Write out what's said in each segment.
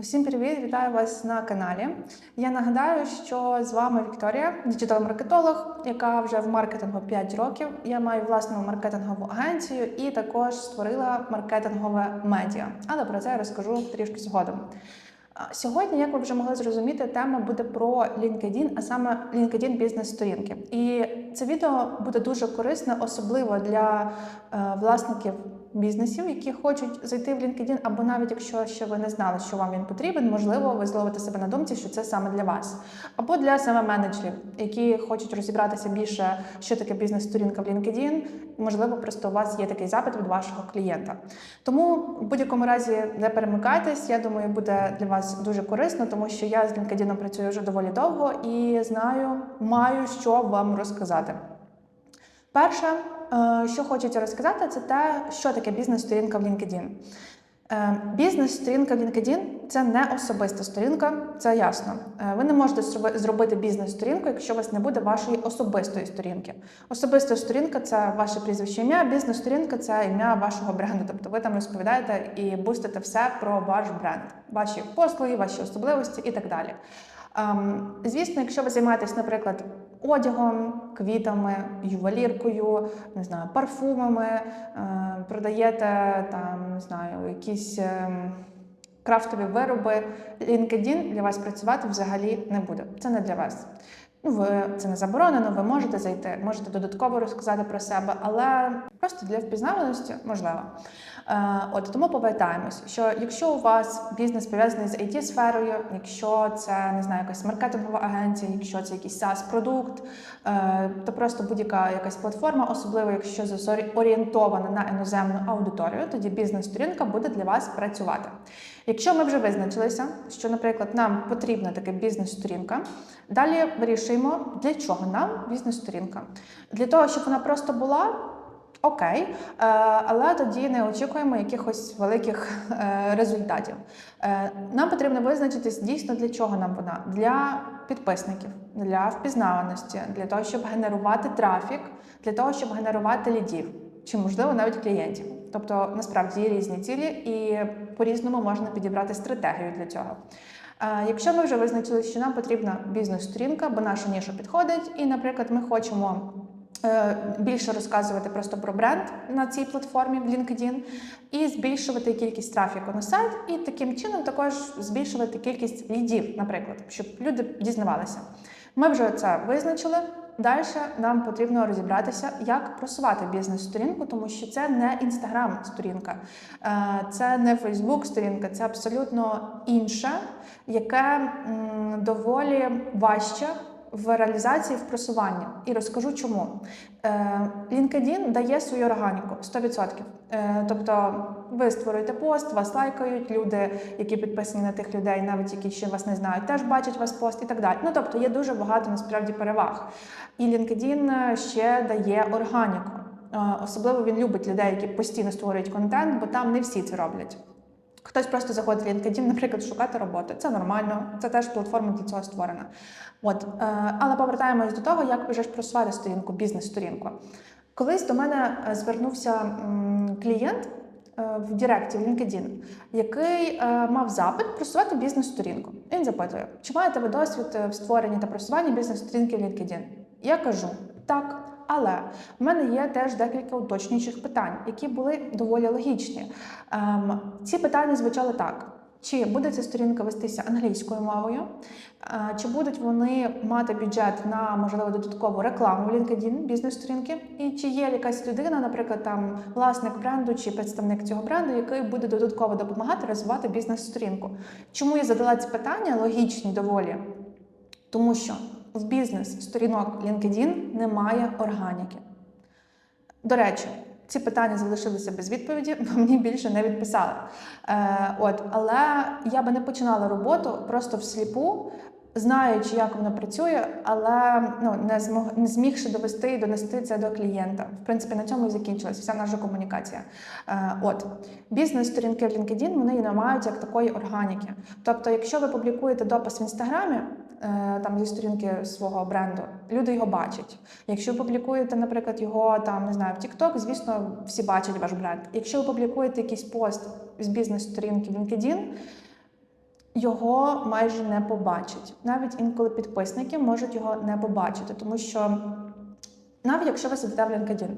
Усім привіт! Вітаю вас на каналі. Я нагадаю, що з вами Вікторія, діджитал-маркетолог, яка вже в маркетингу 5 років. Я маю власну маркетингову агенцію і також створила маркетингове медіа. Але про це я розкажу трішки згодом. Сьогодні, як ви вже могли зрозуміти, тема буде про LinkedIn, а саме LinkedIn бізнес-сторінки. І це відео буде дуже корисне, особливо для е, власників бізнесів, які хочуть зайти в LinkedIn, або навіть якщо ще ви не знали, що вам він потрібен, можливо, ви зловите себе на думці, що це саме для вас, або для саме менеджерів, які хочуть розібратися більше, що таке бізнес-сторінка в LinkedIn. Можливо, просто у вас є такий запит від вашого клієнта. Тому в будь-якому разі не перемикайтесь. Я думаю, буде для вас дуже корисно, тому що я з LinkedIn працюю вже доволі довго і знаю, маю що вам розказати. Перше, що хочеться розказати, це те, що таке бізнес-сторінка в LinkedIn. Е, Бізнес-сторінка в LinkedIn – це не особиста сторінка, це ясно. Е, Ви не можете зробити бізнес-сторінку, якщо у вас не буде вашої особистої сторінки. Особиста сторінка це ваше прізвище ім'я, бізнес-сторінка це ім'я вашого бренду. Тобто ви там розповідаєте і бустите все про ваш бренд, ваші послуги, ваші особливості і так далі. Ем, Звісно, якщо ви займаєтесь, наприклад, одягом, квітами, ювеліркою, не знаю, парфумами, е, продаєте там, не знаю, якісь ем, крафтові вироби, LinkedIn для вас працювати взагалі не буде. Це не для вас. Ну, ви це не заборонено, ви можете зайти, можете додатково розказати про себе, але просто для впізнаваності можливо. Е, от тому повертаємось, що якщо у вас бізнес пов'язаний з it сферою якщо це не знаю, якась маркетингова агенція, якщо це якийсь SaaS продукт, е, то просто будь-яка якась платформа, особливо якщо зорієнтована на іноземну аудиторію, тоді бізнес-сторінка буде для вас працювати. Якщо ми вже визначилися, що, наприклад, нам потрібна така бізнес-сторінка, далі вирішуємо, для чого нам бізнес-сторінка. Для того, щоб вона просто була. Окей, е, але тоді не очікуємо якихось великих е, результатів. Е, Нам потрібно визначитись дійсно для чого нам вона для підписників, для впізнаваності, для того, щоб генерувати трафік, для того, щоб генерувати лідів, чи можливо навіть клієнтів. Тобто насправді є різні цілі, і по-різному можна підібрати стратегію для цього. Е, Якщо ми вже визначили, що нам потрібна бізнес-сторінка, бо наша ніша підходить, і, наприклад, ми хочемо е, більше розказувати просто про бренд на цій платформі в LinkedIn і збільшувати кількість трафіку на сайт, і таким чином також збільшувати кількість лідів, наприклад, щоб люди дізнавалися. Ми вже це визначили. Далі нам потрібно розібратися, як просувати бізнес-сторінку, тому що це не інстаграм-сторінка, е, це не Фейсбук-сторінка, це абсолютно інше, яке доволі важче в реалізації в просуванні. І розкажу чому. Е, LinkedIn дає свою органіку 100%. Е, Тобто ви створюєте пост, вас лайкають, люди, які підписані на тих людей, навіть які ще вас не знають, теж бачать вас пост і так далі. Ну тобто є дуже багато насправді переваг. І LinkedIn ще дає органіку. Е, Особливо він любить людей, які постійно створюють контент, бо там не всі це роблять. Хтось просто заходить в LinkedIn, наприклад, шукати роботи. Це нормально, це теж платформа для цього створена. От, е, але повертаємось до того, як вже ж просувати сторінку, бізнес-сторінку. Колись до мене е, звернувся клієнт е, в Директі в LinkedIn, який мав запит просувати бізнес-сторінку. Він запитує, чи маєте ви досвід в створенні та просуванні бізнес-сторінки в LinkedIn? Я кажу так. Але в мене є теж декілька уточнюючих питань, які були доволі логічні. Ем, ці питання звучали так: чи буде ця сторінка вестися англійською мовою, Е, чи будуть вони мати бюджет на можливо додаткову рекламу в LinkedIn, бізнес-сторінки, і чи є якась людина, наприклад, там власник бренду чи представник цього бренду, який буде додатково допомагати розвивати бізнес-сторінку. Чому я задала ці питання? Логічні доволі. Тому що в бізнес-сторінок LinkedIn немає органіки. До речі, ці питання залишилися без відповіді, бо мені більше не відписали. Е, от, але я би не починала роботу просто всліпу, знаючи, як воно працює, але ну, не, змог, не змігши довести і донести це до клієнта. В принципі, на цьому і закінчилася вся наша комунікація. Е, от, бізнес-сторінки в LinkedIn вони і не мають як такої органіки. Тобто, якщо ви публікуєте допис в інстаграмі, е, там зі сторінки свого бренду, люди його бачать. Якщо ви публікуєте, наприклад, його там не знаю в TikTok, звісно, всі бачать ваш бренд. Якщо ви публікуєте якийсь пост з бізнес-сторінки LinkedIn, його майже не побачать. Навіть інколи підписники можуть його не побачити, тому що навіть якщо ви сидите в LinkedIn,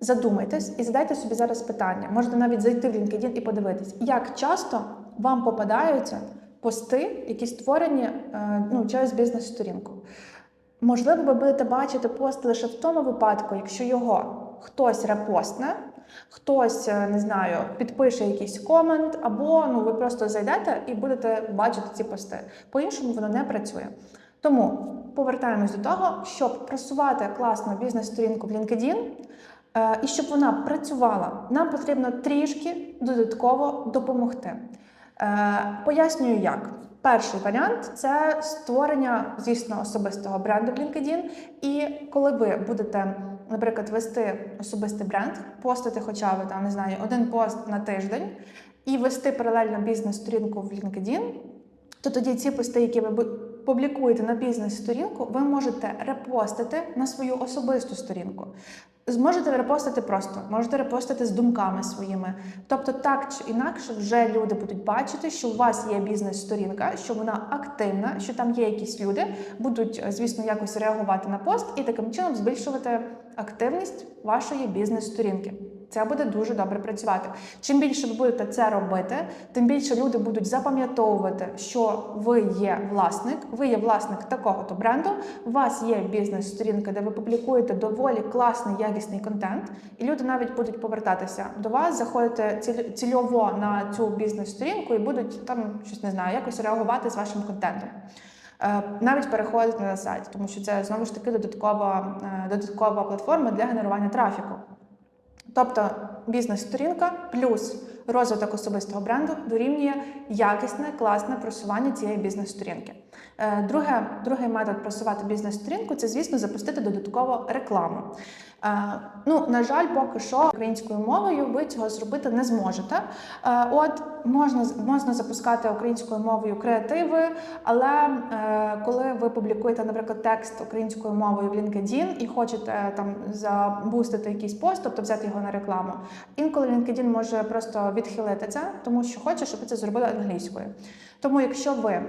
задумайтесь і задайте собі зараз питання. Можете навіть зайти в LinkedIn і подивитись, як часто вам попадаються пости, які створені е, ну, через бізнес-сторінку. Можливо, ви будете бачити пост лише в тому випадку, якщо його хтось репостне, хтось е, не знаю, підпише якийсь комент, або ну ви просто зайдете і будете бачити ці пости. По-іншому воно не працює. Тому повертаємось до того, щоб просувати класну бізнес-сторінку в LinkedIn, е, і щоб вона працювала, нам потрібно трішки додатково допомогти. Е, Пояснюю, як. Перший варіант це створення, звісно, особистого бренду в LinkedIn. І коли ви будете, наприклад, вести особистий бренд, постити хоча б там, не знаю, один пост на тиждень і вести паралельно бізнес-сторінку в LinkedIn, то тоді ці пости, які ви публікуєте на бізнес-сторінку, ви можете репостити на свою особисту сторінку. Зможете репостити просто, можете репостити з думками своїми. Тобто, так чи інакше, вже люди будуть бачити, що у вас є бізнес-сторінка, що вона активна, що там є якісь люди, будуть, звісно, якось реагувати на пост і таким чином збільшувати активність вашої бізнес-сторінки. Це буде дуже добре працювати. Чим більше ви будете це робити, тим більше люди будуть запам'ятовувати, що ви є власник, ви є власник такого-то бренду. У вас є бізнес-сторінка, де ви публікуєте доволі класний якісний контент, і люди навіть будуть повертатися до вас, заходити цільово на цю бізнес-сторінку і будуть там щось не знаю, якось реагувати з вашим контентом. Е, Навіть переходити на сайт, тому що це знову ж таки додаткова, е, додаткова платформа для генерування трафіку. Тобто бізнес-сторінка плюс розвиток особистого бренду дорівнює якісне, класне просування цієї бізнес-сторінки. Е, Друге, другий метод просувати бізнес-сторінку це, звісно, запустити додатково рекламу. Е, Ну, на жаль, поки що українською мовою ви цього зробити не зможете. Е, От можна можна запускати українською мовою креативи, але коли ви публікуєте, наприклад, текст українською мовою в LinkedIn і хочете там забустити якийсь пост, тобто взяти його на рекламу, інколи LinkedIn може просто відхилити це, тому що хоче, щоб ви це зробили англійською. Тому, якщо ви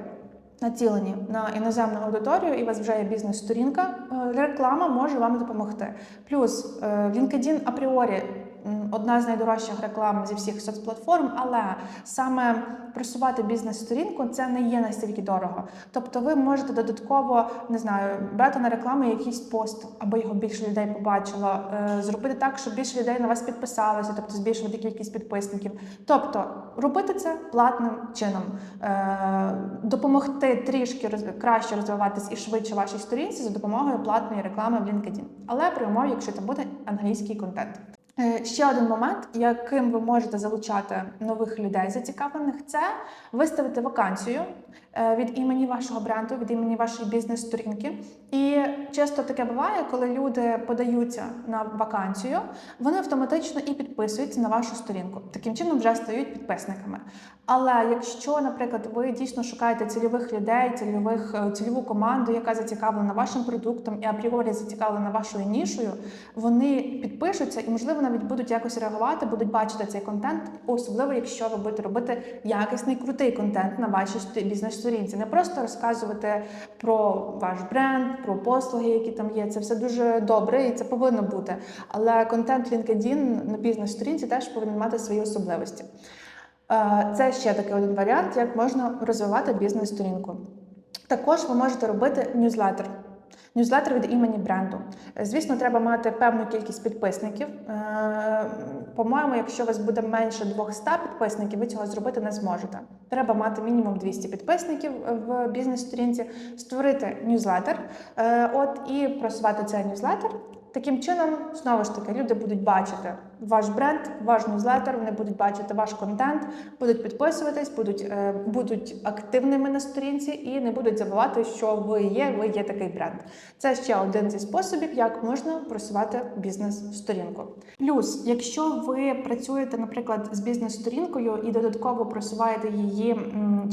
націлені на іноземну аудиторію, і у вас вже є бізнес-сторінка, е, реклама може вам допомогти. Плюс е, LinkedIn апріорі одна з найдорожчих реклам зі всіх соцплатформ, але саме просувати бізнес-сторінку це не є настільки дорого. Тобто ви можете додатково не знаю, брати на рекламу якийсь пост, аби його більше людей побачило, е, зробити так, щоб більше людей на вас підписалося, тобто збільшувати кількість підписників. Тобто робити це платним чином, Е, допомогти трішки краще розвиватись і швидше вашій сторінці за допомогою платної реклами в LinkedIn. Але при умові, якщо там буде англійський контент. Е, Ще один момент, яким ви можете залучати нових людей зацікавлених, це виставити вакансію е, від імені вашого бренду, від імені вашої бізнес-сторінки. І часто таке буває, коли люди подаються на вакансію, вони автоматично і підписуються на вашу сторінку. Таким чином вже стають підписниками. Але якщо, наприклад, ви дійсно шукаєте цільових людей, цільових е, цільову команду, яка зацікавлена вашим продуктом і апріорі зацікавлена вашою нішою, вони підпишуться і, можливо, навіть будуть якось реагувати, будуть бачити цей контент, особливо якщо ви будете робити якісний крутий контент на вашій бізнес-сторінці. Не просто розказувати про ваш бренд, про послуги, які там є. Це все дуже добре і це повинно бути. Але контент LinkedIn на бізнес-сторінці теж повинен мати свої особливості. Це ще такий один варіант, як можна розвивати бізнес-сторінку. Також ви можете робити ньюзлетер. Ньюзлетер від імені бренду. Звісно, треба мати певну кількість підписників. Е, По-моєму, якщо у вас буде менше 200 підписників, ви цього зробити не зможете. Треба мати мінімум 200 підписників в бізнес-сторінці, створити ньюзлетер, е, от і просувати цей ньюзлетер. Таким чином, знову ж таки, люди будуть бачити ваш бренд, ваш ньюзлетер, вони будуть бачити ваш контент, будуть підписуватись, будуть, е, будуть активними на сторінці і не будуть забувати, що ви є, ви є такий бренд. Це ще один зі способів, як можна просувати бізнес-сторінку. Плюс, якщо ви працюєте, наприклад, з бізнес-сторінкою і додатково просуваєте її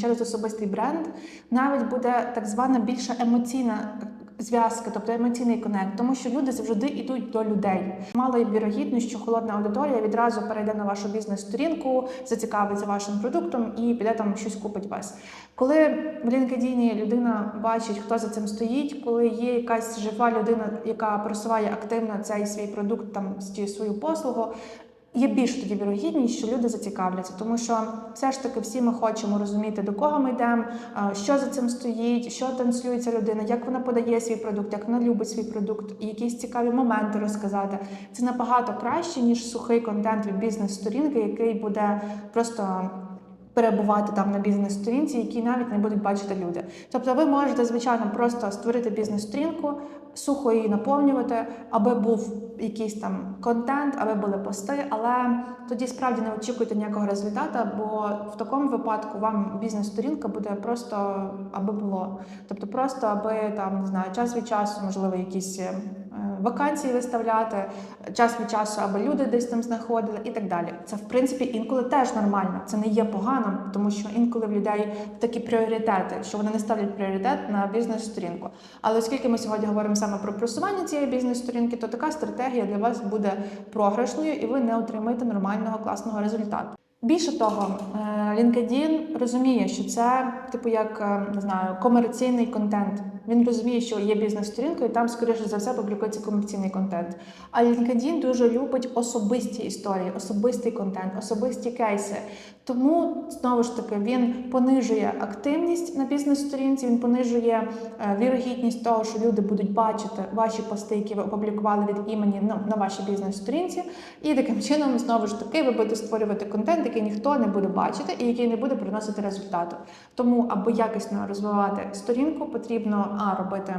через особистий бренд, навіть буде так звана більша емоційна зв'язки, тобто емоційний конект, тому що люди завжди йдуть до людей. Мало й вірогідність, що холодна аудиторія відразу перейде на вашу бізнес-сторінку, зацікавиться вашим продуктом і піде там щось купить вас. Коли в LinkedIn людина бачить, хто за цим стоїть, коли є якась жива людина, яка просуває активно цей свій продукт, там чи свою послугу. Є більш тоді вірогідність, що люди зацікавляться, тому що все ж таки всі ми хочемо розуміти, до кого ми йдемо, що за цим стоїть, що ця людина, як вона подає свій продукт, як вона любить свій продукт, і якісь цікаві моменти розказати. Це набагато краще ніж сухий контент від бізнес-сторінки, який буде просто. Перебувати там на бізнес-сторінці, які навіть не будуть бачити люди. Тобто, ви можете звичайно просто створити бізнес-сторінку, сухо її наповнювати, аби був якийсь там контент, аби були пости, але тоді справді не очікуйте ніякого результату, бо в такому випадку вам бізнес-сторінка буде просто аби було. Тобто, просто аби там не знаю, час від часу, можливо, якісь вакансії виставляти, час від часу, аби люди десь там знаходили і так далі. Це в принципі інколи теж нормально. Це не є погано, тому що інколи в людей такі пріоритети, що вони не ставлять пріоритет на бізнес-сторінку. Але оскільки ми сьогодні говоримо саме про просування цієї бізнес-сторінки, то така стратегія для вас буде програшною, і ви не отримаєте нормального класного результату. Більше того, е, LinkedIn розуміє, що це типу як е, не знаю комерційний контент. Він розуміє, що є бізнес-сторінка, і там, скоріше за все, публікується комерційний контент. А LinkedIn дуже любить особисті історії, особистий контент, особисті кейси. Тому знову ж таки він понижує активність на бізнес-сторінці, він понижує е, вірогідність того, що люди будуть бачити ваші пости, які ви опублікували від імені ну, на вашій бізнес-сторінці. І таким чином, знову ж таки, ви будете створювати контент, який ніхто не буде бачити і який не буде приносити результату. Тому, аби якісно розвивати сторінку, потрібно а робити.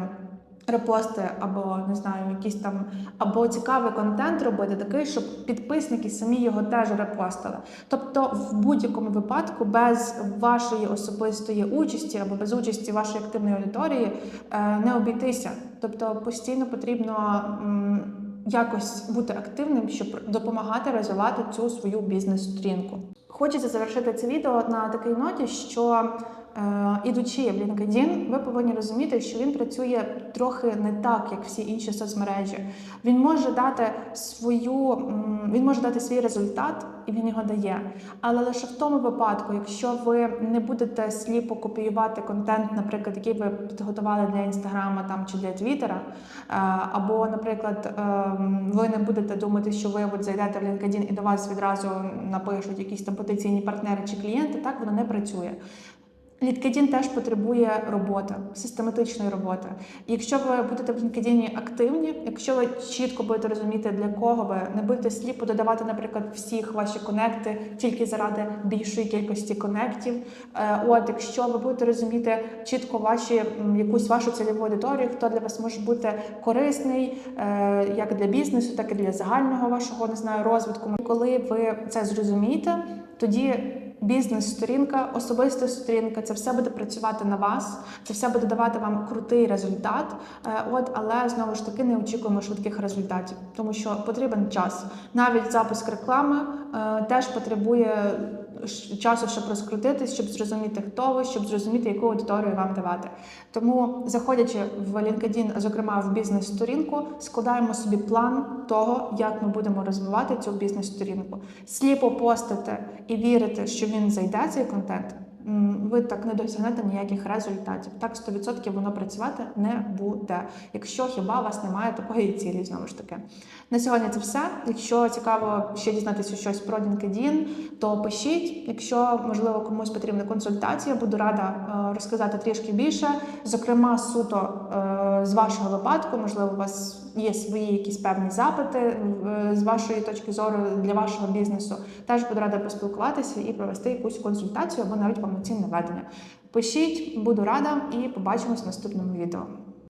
Репости або не знаю, якісь там або цікавий контент робити такий, щоб підписники самі його теж репостили. Тобто, в будь-якому випадку, без вашої особистої участі або без участі вашої активної аудиторії е, не обійтися. Тобто постійно потрібно якось бути активним, щоб допомагати розвивати цю свою бізнес-сторінку. Хочеться завершити це відео на такій ноті, що Ідучи в LinkedIn, ви повинні розуміти, що він працює трохи не так, як всі інші соцмережі. Він може дати свою, він може дати свій результат, і він його дає. Але лише в тому випадку, якщо ви не будете сліпо копіювати контент, наприклад, який ви підготували для інстаграма там чи для Твіттера, е, або, наприклад, ем, ви не будете думати, що ви от зайдете в LinkedIn і до вас відразу напишуть якісь там потенційні партнери чи клієнти, так воно не працює. LinkedIn теж потребує роботи, систематичної роботи. Якщо ви будете в LinkedIn активні, якщо ви чітко будете розуміти, для кого ви не будете сліпо додавати, наприклад, всіх ваші конекти тільки заради більшої кількості конектів. Е, От, якщо ви будете розуміти чітко ваші якусь вашу цільову аудиторію, хто для вас може бути корисний, е, як для бізнесу, так і для загального вашого не знаю розвитку. Коли ви це зрозумієте, тоді бізнес-сторінка, особиста сторінка, це все буде працювати на вас, це все буде давати вам крутий результат. Е, От, але знову ж таки не очікуємо швидких результатів, тому що потрібен час. Навіть запуск реклами е, теж потребує часу, щоб розкрутитись, щоб зрозуміти, хто ви, щоб зрозуміти, яку аудиторію вам давати. Тому, заходячи в LinkedIn, зокрема в бізнес-сторінку, складаємо собі план того, як ми будемо розвивати цю бізнес-сторінку. Сліпо постити і вірити, що він зайде цей контент. Ви так не досягнете ніяких результатів. Так 100% воно працювати не буде, якщо хіба у вас немає такої цілі, знову ж таки. На сьогодні це все. Якщо цікаво ще дізнатися щось про LinkedIn, то пишіть. Якщо можливо комусь потрібна консультація, буду рада е, розказати трішки більше. Зокрема, суто е, з вашого випадку, можливо, у вас є свої якісь певні запити е, з вашої точки зору для вашого бізнесу. Теж буду рада поспілкуватися і провести якусь консультацію або навіть повноцінне ведення. Пишіть, буду рада і побачимось в наступному відео.